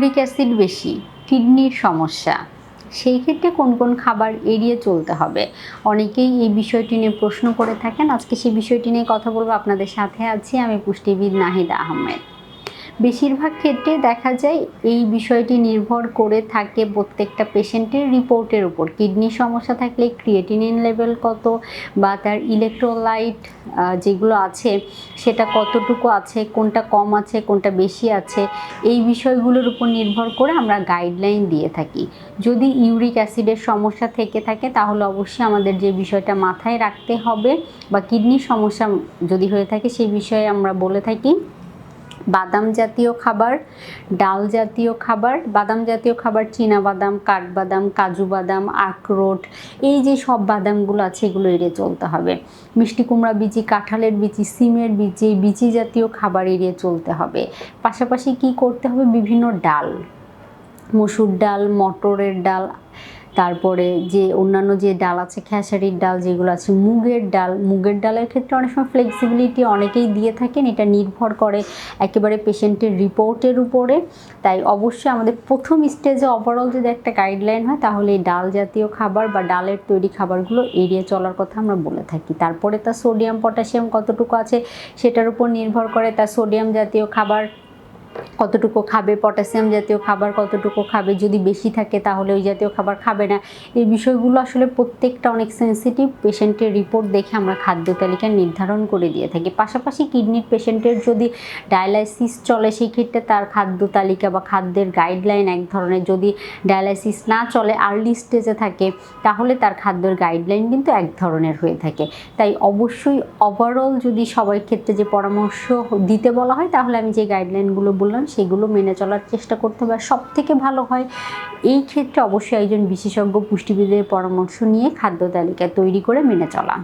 Uric acid বেশি কিডনির সমস্যা। সেই ক্ষেত্রে কোন কোন খাবার এড়িয়ে চলতে হবে? অনেকেই এই বিষয়টি নিয়ে প্রশ্ন করে থাকেন। আজকে সেই বিষয়টি নিয়ে কথা বলব। আপনাদের সাথে আছি আমি পুষ্টিবিদ নাহিদা আহমেদ। বেশিরভাগ ক্ষেত্রে দেখা যায় এই বিষয়টি নির্ভর করে থাকে প্রত্যেকটা পেশেন্টের রিপোর্টের উপর। কিডনির সমস্যা থাকলে ক্রিয়েটিনিন লেভেল কত বা তার ইলেকট্রোলাইট যেগুলো আছে, সেটা কতটুকু আছে, কোনটা কম আছে, কোনটা বেশি আছে, এই বিষয়গুলোর উপর নির্ভর করে আমরা গাইডলাইন দিয়ে থাকি। যদি ইউরিক অ্যাসিডের সমস্যা থেকে থাকে, তাহলে অবশ্যই আমাদের যে বিষয়টা মাথায় রাখতে হবে বা কিডনির সমস্যা যদি হয়ে থাকে, সেই বিষয়ে আমরা বলে থাকি বাদাম জাতীয় খাবার, ডাল জাতীয় খাবার, বাদাম জাতীয় খাবার বাদাম কাঠবাদাম, কাজু বাদাম, আখরোট, এই যে সব বাদামগুলো আছে এগুলো এড়িয়ে চলতে হবে। মিষ্টি কুমড়া বিচি, কাঁঠালের বিচি, সিমের বিচি বিচি জাতীয় খাবার এড়িয়ে চলতে হবে। পাশাপাশি কি করতে হবে? বিভিন্ন ডাল, মসুর ডাল, মটরের ডাল তারপরে যে অন্যান্য যে ডাল আছে, খেসারির ডাল যেগুলো আছে, মুগের ডাল, মুগের ডালের ক্ষেত্রে অনেক সময় ফ্লেক্সিবিলিটি অনেকেই দিয়ে থাকেন, এটা নির্ভর করে একেবারে পেশেন্টের রিপোর্টের উপরে। তাই অবশ্যই আমাদের প্রথম স্টেজে ওভারঅল যদি একটা গাইডলাইন হয়, তাহলে এই ডাল জাতীয় খাবার বা ডালের তৈরি খাবারগুলো এড়িয়ে চলার কথা আমরা বলে থাকি। তারপরে তার সোডিয়াম পটাশিয়াম কতটুকু আছে, সেটার উপর নির্ভর করে তার সোডিয়াম জাতীয় খাবার কতটুকু খাবে পটাশিয়াম জাতীয় খাবার কতটুকু খাবে, যদি বেশি থাকে তাহলে ওই জাতীয় খাবার খাবে না। এই বিষয়গুলো আসলে প্রত্যেকটা অনেক সেন্সিটিভ পেশেন্টের রিপোর্ট দেখে আমরা খাদ্য তালিকা নির্ধারণ করে দিয়ে থাকি। পাশাপাশি কিডনির পেশেন্টের যদি ডায়ালাইসিস চলে সেই ক্ষেত্রে তার খাদ্য তালিকা বা খাদ্যের গাইডলাইন এক ধরনের। যদি ডায়ালাইসিস না চলে আর্লি স্টেজে থাকে, তাহলে তার খাদ্যের গাইডলাইন কিন্তু এক ধরনের হয়ে থাকে। তাই অবশ্যই ওভারঅল যদি সবার ক্ষেত্রে যে পরামর্শ দিতে বলা হয়, তাহলে আমি যে গাইডলাইনগুলো বললাম সেগুলো মেনে চলার চেষ্টা করতে হবে সব থেকে ভালো হয়, এই ক্ষেত্রে অবশ্যই একজন বিশেষজ্ঞ পুষ্টিবিদের পরামর্শ নিয়ে খাদ্য তালিকা তৈরি করে মেনে চলা।